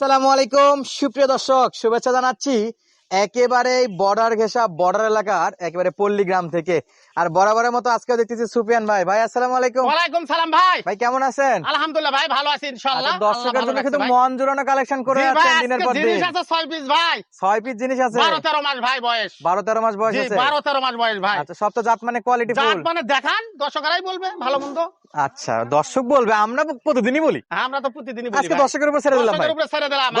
সালামু আলাইকুম। সুপ্রিয় দর্শক শুভেচ্ছা জানাচ্ছি একেবারে বর্ডার ঘেঁষা বর্ডার এলাকার একেবারে পল্লী গ্রাম থেকে। আর বরাবরের মতো আজকে দেখতেছি সুফিয়ান ভাই। ভাই আসসালামু আলাইকুম। ওয়ালাইকুম সালাম ভাই। ভাই কেমন আছেন? আলহামদুলিল্লাহ ভাই ভালো আছি ইনশাআল্লাহ। আচ্ছা, দর্শকের আল্লাহ জন্য কিন্তু মন জোরানো কালেকশন করে আছেন দিনের পর দিন। জিনিস আছে ছয় পিস ভাই। ছয় পিস জিনিস আছে? বারো তেরো মাস ভাই বয়স। বারো তেরো মাস বয়স আছে জি আছে? বারো তেরো মাস বয়স ভাই। আচ্ছা সব তো জাত মানে কোয়ালিটি ফুল জাত মানে দেখান দর্শকরাই বলবে ভালো মন্দ। আচ্ছা দর্শক বলবে আমরা প্রতিদিনই বলি? আমরা তো প্রতিদিনই বলি আজকে দর্শকের উপর ছেড়ে দিলাম ভাই।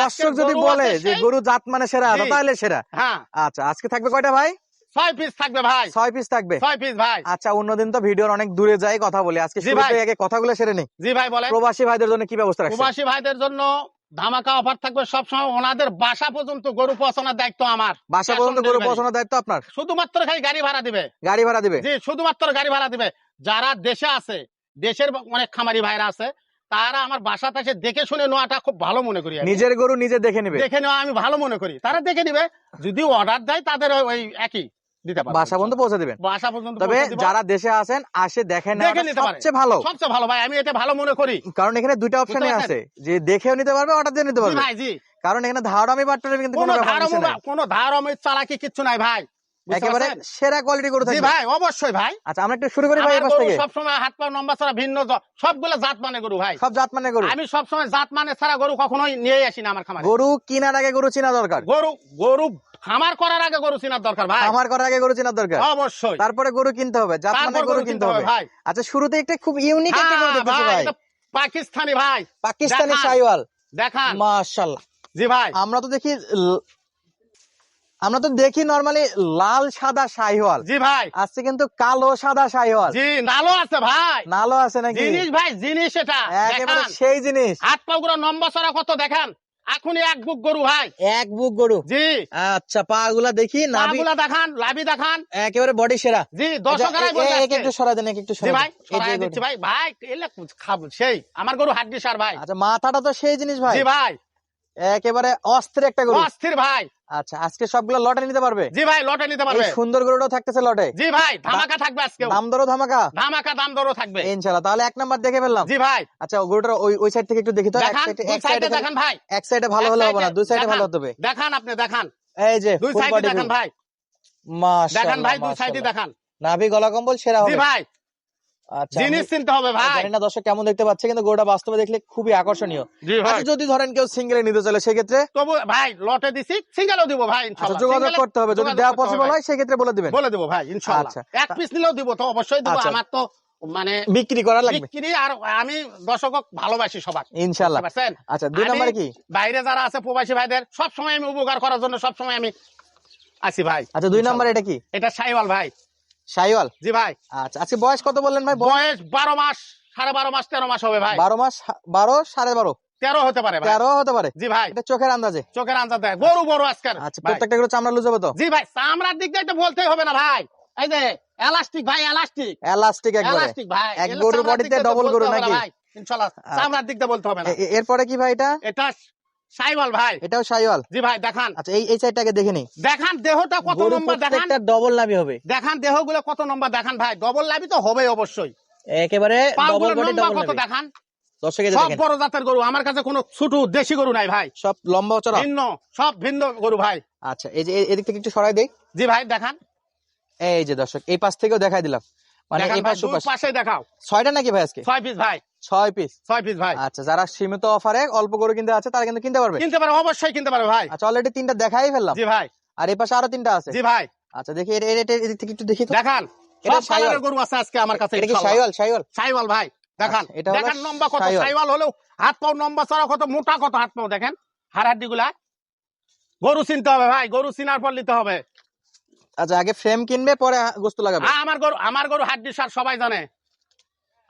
দর্শক যদি বলে যে গরু জাত মানে সেরা। তাহলে সেরা। হ্যাঁ। আচ্ছা আজকে থাকবে কয়টা ভাই? ছয় পিস থাকবে ভাই। ছয় পিস থাকবে? ছয় পিস ভাই। আচ্ছা অন্যদিন তো ভিডিওর অনেক দূরে যাই কথা বলি। আজকে আগে কথাগুলো সেরে নি। জি ভাই বলেন। প্রবাসী ভাইদের জন্য কি ব্যবস্থা প্রবাসী ভাইদের জন্য ধামাকা অফার থাকবে সবসময়। ওনাদের বাসা পর্যন্ত গরু পৌঁছানোর দায়িত্ব আমার। বাসা পর্যন্ত গরু পৌঁছানোর দায়িত্ব আপনার? শুধুমাত্র খালি গাড়ি ভাড়া দিবে। গাড়ি ভাড়া দিবে? জি শুধুমাত্র গাড়ি ভাড়া দিবে। যারা দেশে আছে দেশের অনেক খামারি ভাইরা আছে তারা আমার বাসাতে এসে দেখে শুনে নেওয়াটা খুব ভালো মনে করি নিজের গরু নিজে দেখে নিবে? দেখে নেওয়া আমি ভালো মনে করি। তারা দেখে নিবে যদি অর্ডার দেয় তাদের ওই- একই বাসা পর্যন্ত পৌঁছে দিবেন বাসা পর্যন্ত তবে যারা দেশে আছেন আসে দেখে দেখে নিতে সবচেয়ে ভালো। সবচেয়ে ভালো ভাই আমি এটা ভালো মনে করি। কারণ এখানে দুইটা অপশনই বুঝতে আছে। যে দেখেও নিতে পারবে অর্ডার দিয়ে নিতে পারবে। কারণ এখানে কিন্তু কোনো কোনো। কোনো চালাকি কিচ্ছু নাই ভাই। একেবারে সেরা কোয়ালিটি গরু থাকবে। ভাই অবশ্যই ভাই। আচ্ছা আমরা একটু শুরু করি ভাই গরু থেকে। সবসময় হাত পা নম্বর ছাড়া ভিন্ন সবগুলো জাত মানে গরু ভাই। সব জাত মানে গরু। আমি সবসময় জাত মানে ছাড়া গরু কখনোই নিয়ে আসি না আমার খামারে। গরু কিনার আগে গরু চিনা দরকার। গরু গরু খামার করার আগে গরু চিনার দরকার ভাই। আমার করার আগে গরু চিনার দরকার। অবশ্যই। তারপরে গরু কিনতে হবে জাত মানে গরু কিনতে হবে। ভাই। আচ্ছা শুরুতে একটা খুব ইউনিক একটা গরু হ্যাঁ, দেখতেছি ভাই, পাকিস্তানি ভাই। পাকিস্তানি দেখান। শাইওয়াল দেখান। মাশাআল্লাহ জি ভাই। আমরা তো দেখি আমরা তো দেখি নরমালি লাল সাদা শাইওয়াল জি ভাই। আজকে কিন্তু কালো সাদা শাইওয়াল জি নালো আছে ভাই। নালো আছে নাকি? জিনিস ভাই জিনিস এটা। একেবারে সেই জিনিস। নম্বর ছাড়া কত দেখান? এখনই এক বুক গরু ভাই। এক বুক গরু? জি। আচ্ছা পা গুলা দেখি নাভি পাগুলা দেখান লাভি দেখান। একেবারে বডি সেরা। জি। একটু সরাই দেন একে একটু জি সরাই ভাই। সরাই দিচ্ছি ভাই। ভাই এলে খাব সেই। আমার গরু হাড্ডি সার ভাই। আচ্ছা মাথাটা তো সেই জিনিস ভাই। জি ভাই। একেবারে অস্থির একটা গরু। অস্থির ভাই। আচ্ছা আজকে সবগুলো লটে নিতে পারবে? জি ভাই লটে নিতে পারবে। সুন্দর গরুটাও থাকতেছে লটে। জি ভাই ধামাকা থাকবে আজকে দাম দরও ধামাকা? ধামাকা দাম দরও থাকবে। ইনশাআল্লাহ তাহলে এক নাম্বার দেখে ফেললাম। জি ভাই। আচ্ছা গরুটার ওই ওই সাইড থেকে একটু দেখি তো এক সাইডে এক সাইডে দেখান ভাই। এক সাইডে ভালো হলে হবে না দুই সাইডে ভালো হতে হবে। দেখান আপনি দেখান। এই যে দুই সাইডে দেখান ভাই। মাশাআল্লাহ দেখান ভাই দুই সাইডে। দেখান। নাভি গলা কম্বল সেরা হবে। জি ভাই। জিনিস চিনতে হবে ভাই। জানি না দর্শক কেমন দেখতে পাচ্ছে কিন্তু গরুটা বাস্তবে দেখলে খুবই আকর্ষণীয়। আচ্ছা যদি ধরেন কেউ সিঙ্গেলে নিতে চলে সেক্ষেত্রে? তবু ভাই লটে দিছি সিঙ্গেলও দিব ভাই আচ্ছা ইনশাআল্লাহ যোগাযোগ করতে হবে যদি দেওয়া পসিবল। হয় সেক্ষেত্রে বলে দিবেন। বলে দেবো ভাই ইনশাআল্লাহ আচ্ছা। এক পিস নিলেও দিব তো অবশ্যই দিব আচ্ছা। আমার তো মানে বিক্রি করা লাগবে। বিক্রি আর আমি দর্শক ভালোবাসি সবার। ইনশাআল্লাহ আচ্ছা দুই নম্বরে কি? বাইরে যারা আছে প্রবাসী ভাইদের সব সময় আমি উপকার করার জন্য সব সময় আমি আছি ভাই। আচ্ছা দুই নম্বরে এটা কি? এটা সাইওয়াল ভাই। শাইওয়াল জি ভাই। আচ্ছা আজকে বয়স কত বললেন ভাই? বয়স? বারো মাস সাড়ে বারো মাস তেরো মাস হবে ভাই। বারো মাস বারো সাড়ে বারো? তেরো হতে পারে তেরো হতে পারে। জি ভাই। এটা চোখের আন্দাজে? চোখের আনসার দেয় গরু বড় আজকের আচ্ছা প্রত্যেকটা চামড়া তো? জি ভাই চামড়ার দিক দিয়ে বলতেই হবে না ভাই। এই যে এলাস্টিক ভাই এলাস্টিক এলাস্টিক এলাস্টিক ভাই এক গরুর গরু নাকি? ইনশাআল্লাহ আচ্ছা। চামড়ার দিক দিয়ে বলতে হবে না। এরপরে কি ভাই এটা? এটা সাইওয়াল ভাই। এটাও শাইওয়াল জি ভাই দেখান। আচ্ছা এই এই সাইডটাকে দেখে নি। দেখান দেহটা কত নম্বর দেখান। প্রত্যেকটা ডবল নাভি হবে। দেখান দেহগুলো কত নম্বর দেখান ভাই। ডবল লাভি তো হবে অবশ্যই। একেবারে ডবল বডি ডবল কত দেখান। সব বড় জাতের গরু আমার কাছে কোনো ছোট দেশি গরু নাই ভাই। সব লম্বা চড়া? ভিন্ন সব ভিন্ন গরু ভাই। আচ্ছা এই যে এদিক থেকে একটু সরাই দেই। জি ভাই দেখান। এই যে দর্শক এই পাশ থেকেও দেখাই দিলাম। মানে এই পাশ দেখাও। ছয়টা নাকি ভাই আজকে? ছয় পিস ভাই। ছয় পিস ছয় পিস ভাই। আচ্ছা যারা সীমিত অফারে অল্প গরু কিনতে আছে তারা কিন্তু কিনতে পারবে। কিনতে পারে অবশ্যই কিনতে পারে ভাই। আচ্ছা অলরেডি তিনটা দেখাই ফেললাম। জি ভাই। আর এই পাশে আরও তিনটা আছে। জি ভাই। আচ্ছা দেখি এর- এদিক থেকে একটু দেখি তো। দেখান। সব কালারের গরু আছে আজকে আমার কাছে এটা কি। শাইওয়াল শাইওয়াল ভাই দেখান। আচ্ছা, এটা দেখান লম্বা কত হলেও হাত পাও লম্বা কত মোটা কত হাত পাও দেখেন। হাড়গুলা গরু চিনতে হবে ভাই গরু চিনার পর নিতে হবে। আচ্ছা আগে ফ্রেম কিনবে পরে গোস্ত লাগাবে? আমার গরু আমার গরু হাড্ডি সার সবাই জানে।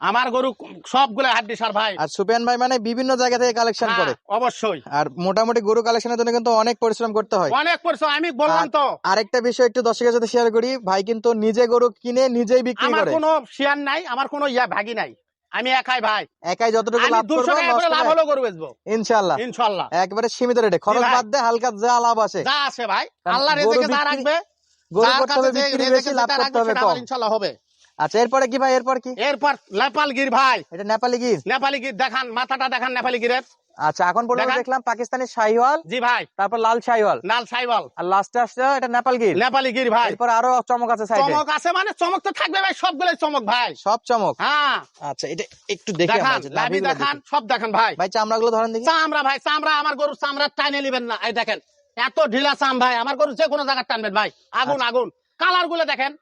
আমার গরু সবগুলো হাড্ডি সার ভাই। আর সুপিয়ান ভাই মানে বিভিন্ন জায়গা থেকে কালেকশন হ্যাঁ, করে। অবশ্যই। আর মোটামুটি গরু কালেকশনের জন্য কিন্তু অনেক পরিশ্রম করতে হয়। অনেক পরিশ্রম আমি বললাম তো। আরেকটা বিষয় একটু দর্শকের সাথে শেয়ার করি। ভাই কিন্তু নিজে গরু কিনে নিজেই বিক্রি করে। আমার কোনো শেয়ার নাই আমার কোনো ইয়া ভাগি নাই। আমি একাই ভাই। একাই যতটুকু আমি লাভ করবে টাকা করে লাভ নষ্ট হলেও গরু বেচবো। ইনশাল্লাহ ইনশাল্লাহ একবারে সীমিত রেটে খরচ বাদ দিয়ে হালকা যা লাভ আসে যা আছে ভাই। কারণ আল্লাহ রেজেকে যা রাখবে গরু যার করতে হবে বিক্রি বেশি লাভ করতে হবে কম। আমার হবে। আচ্ছা এরপরে কি ভাই এরপর কি? এরপর নেপাল গির ভাই। এটা নেপালি গির? নেপালি গির দেখান মাথাটা দেখান নেপালি গিরের। আচ্ছা এখন পর্যন্ত দেখলাম পাকিস্তানি শাহিওয়াল জি ভাই। তারপর লাল শাহিওয়াল। লাল সাইবল আর লাস্টে আসছে এটা নেপাল গির। নেপালি গির ভাই। এরপর আরও চমক আছে সাইডে চমক আছে মানে চমক তো থাকবে ভাই সবগুলোই চমক ভাই। সব চমক? হ্যাঁ। আচ্ছা এটা একটু দেখি দেখান লাভি দেখান সব দেখান ভাই। ভাই চামড়াগুলো ধরেন দেখি। চামড়া ভাই চামড়া আমার গরুর চামড়া টাইনে নিবেন না এই দেখেন। এত ঢিলা চাম ভাই আমার গরু যে কোনো জায়গায় টানবেন ভাই। আগুন আচ্ছা। আগুন। কালারগুলো দেখেন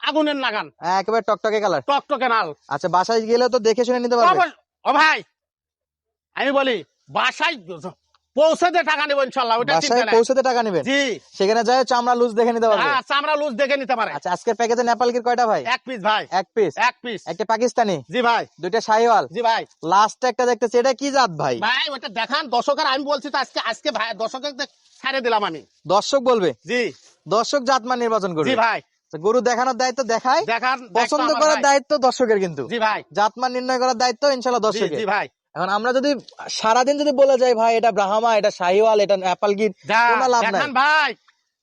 আগুনের নাগান। একেবারে টকটকে কালার। টকটকে নাল। আচ্ছা বাসায় গেলে তো দেখে শুনে নিতে পারবে। ও ভাই আমি বলি বাসায় পৌঁছে দিয়ে টাকা নেব ওটা চিন্তা বাসায় নাই। পৌঁছতে টাকা নেবেন? জি। সেখানে যায় চামড়া লুজ দেখে নিতে পারবে? হ্যাঁ চামড়া লুজ দেখে নিতে পারে। আচ্ছা আজকের প্যাকেজে নেপাল গির কয়টা ভাই? এক পিস ভাই। এক পিস এক পিস একটা পাকিস্তানি? জি ভাই। দুইটা শাহিওয়াল? জি ভাই। লাস্ট একটা দেখতেছি এটা কি জাত ভাই? ভাই ওটা দেখান দর্শকের আমি বলছি তো আজকে আজকে ভাই দর্শকের ছাড়ে দিলাম আমি। দর্শক বলবে? জি। দর্শক জাতমান নির্বাচন করবে? জি ভাই। গরু দেখানোর দায়িত্ব দেখায়? দেখান পছন্দ করার দায়িত্ব দর্শকের কিন্তু। জি ভাই। জাতমান নির্ণয় করার দায়িত্ব ইনশাল্লাহ জি দর্শকের। জি ভাই। এখন আমরা যদি সারাদিন যদি বলে যাই ভাই এটা ব্রাহ্মা এটা শাহিওয়াল এটা নেপাল গির যা, কোনো লাভ নাই। দেখান ভাই।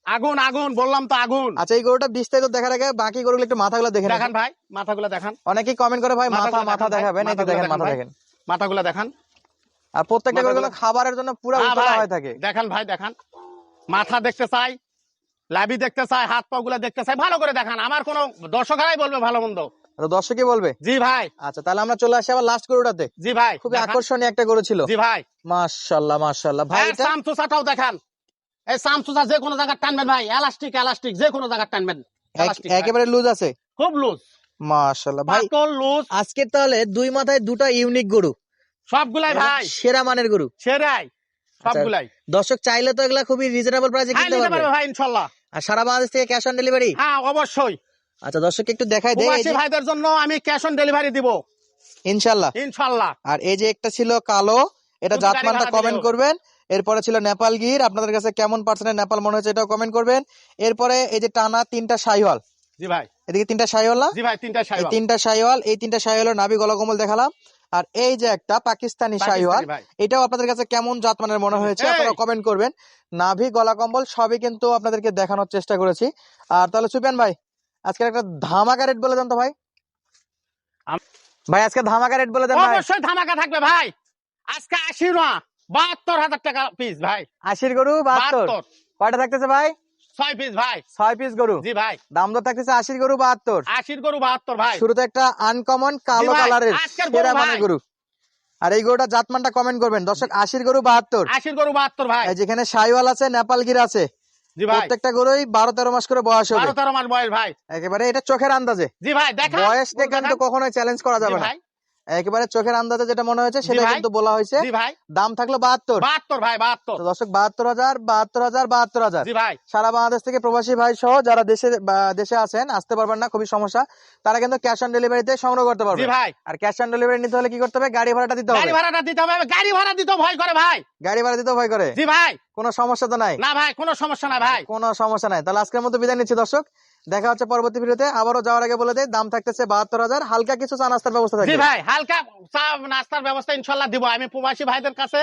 আগুন আগুন বললাম তো আগুন। আচ্ছা এই গরুটা বিস্তারিত দেখার আগে বাকি গরুগুলো একটু মাথাগুলো দেখে দেখান ভাই মাথাগুলো দেখান। অনেকেই কমেন্ট করে ভাই মাথা মাথা দেখাবেন এই দেখেন মাথা দেখেন। মাথাগুলো দেখান। আর প্রত্যেকটা গরুগুলো খাবারের জন্য পুরো হ্যাঁ উতলা হয়ে থাকে। দেখান ভাই দেখান। মাথা দেখতে চাই লাভি দেখতে চাই হাত পা গুলা দেখতে চাই ভালো করে দেখান। আমার কোনো দর্শকেরাই বলবে ভালো মন্দ। তো দর্শকই বলবে? জি ভাই। আচ্ছা তাহলে আমরা চলে আসি আবার লাস্ট গরুটাতে। জি ভাই খুবই আকর্ষণীয় একটা গরু ছিল। জি ভাই। মাশাল্লাহ মাশাল্লাহ। ভাই ভাই সামসুসাটাও দেখান। এই সামসুসা যে কোনো জায়গায় টানবেন ভাই। এলাস্টিক এলাস্টিক যে কোনো জায়গায় টানবেন। এক- একেবারে লুজ আছে। খুব লুজ মাশাল্লাহ। ভাই লুজ আজকের তাহলে দুই মাথায় দুটো ইউনিক গরু। সবগুলাই ভাই। সেরা মানের গরু। সেরাই। সবগুলাই। দর্শক চাইলে তো এগুলা খুবই রিজনেবল প্রাইসে হ্যাঁ কিনতে পারবে। ভাই ইনশাল্লাহ। আর সারা বাংলাদেশ থেকে ক্যাশ অন ডেলিভারি হ্যাঁ অবশ্যই। আচ্ছা দর্শক একটু দেখাই দেয় প্রবাসী ভাইদের জন্য আমি ক্যাশ অন ডেলিভারি দিব। ইনশাল্লাহ। ইনশাল্লাহ। আর এই যে একটা ছিল কালো এটা জাতমানটা কমেন্ট করবেন। এরপরে ছিল নেপাল গির আপনাদের কাছে কেমন পার্সেন্টের নেপাল মনে হচ্ছে এটাও কমেন্ট করবেন। এরপরে এই যে টানা তিনটা শাহিওয়াল। জি ভাই। এদিকে তিনটা শাহিওয়াল না? জি ভাই তিনটা এই তিনটা শাহিওয়াল এই তিনটা শাহিওয়ালের নাভি গলকমল দেখালাম। আর এই যে একটা পাকিস্তানি শাহিওয়াল এটাও আপনাদের কাছে কেমন জাতমানের মনে হয়েছে আপনারা কমেন্ট করবেন। নাভি গলা কম্বল সবই কিন্তু আপনাদেরকে দেখানোর চেষ্টা করেছি। আর তাহলে সুপিয়ান ভাই আজকে একটা ধামাকা রেট বলে দেন তো ভাই। ভাই আজকে ধামাকা রেট বলে দেন অবশ্যই ধামাকা থাকবে ভাই। আজকে আশি না বাহাত্তর হাজার টাকা পিস ভাই। আশির গরু বাহাত্তর। কয়টা থাকতেছে ভাই? ছয় পিস ভাই। ছয় পিস গরু। জি ভাই। দাম দর থাকতেছে আশির গরু বাহাত্তর। আশির গরু বাহাত্তর ভাই। শুরুতে একটা আনকমন কালো কালারের গরু সেরা ভাই। গরু। আর এই গরুটা জাতমানটা কমেন্ট করবেন। দর্শক আশির গরু বাহাত্তর। আশির গরু বাহাত্তর ভাই। এই যেখানে সাইওয়াল আছে নেপাল নেপালগির আছে। প্রত্যেকটা গরুই বারো তেরো মাস করে বয়স হবে। বারো তেরো মাস বয়স ভাই। একেবারে এটা চোখের আন্দাজে। জি ভাই দেখা। বয়স কিন্তু কখনোই চ্যালেঞ্জ করা যাবে না। একেবারে চোখের আন্দাজে যেটা মনে হয়েছে সেটা কিন্তু বলা হয়েছে। দাম থাকল বাহাত্তর। বাহাত্তর ভাই বাহাত্তর। দর্শক বাহাত্তর হাজার বাহাত্তর হাজার বাহাত্তর হাজার। সারা বাংলাদেশ থেকে প্রবাসী ভাই সহ যারা দেশে দেশে আছেন আসতে পারবেন না খুবই সমস্যা। তারা কিন্তু ক্যাশ অন ডেলিভারিতে সংগ্রহ করতে পারবে। ভাই। আর ক্যাশ অন ডেলিভারি নিতে হলে কি করতে হবে? গাড়ি ভাড়াটা দিতে হবে। গাড়ি ভাড়াটা দিতে হবে গাড়ি ভাড়া দিতে ভয় করে ভাই। গাড়ি ভাড়া দিতে ভয় করে। জি ভাই। কোনো সমস্যা তো নাই? না ভাই কোনো সমস্যা না ভাই। কোনো সমস্যা নাই। তাহলে আজকের মতো বিদায় নিচ্ছি দর্শক। দেখা হচ্ছে পরবর্তী ভিডিওতে। আবারও যাওয়ার আগে বলে দেয় দাম থাকতেছে বাহাত্তর হাজার। হালকা কিছু চা নাস্তার ব্যবস্থা জি থাকবে। ভাই হালকা চা নাস্তার ব্যবস্থা ইনশাল্লাহ দিব। আমি প্রবাসী ভাইদের কাছে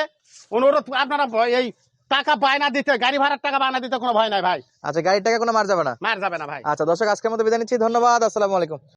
অনুরোধ আপনারা এই টাকা বায়না দিতে গাড়ি ভাড়ার টাকা বায়না দিতে কোনো ভয় নাই ভাই। আচ্ছা গাড়ির টাকা কোনো মার যাবে না? মার যাবে না ভাই। আচ্ছা দর্শক আজকের মতো বিদায় নিচ্ছি। ধন্যবাদ আসসালামু আলাইকুম।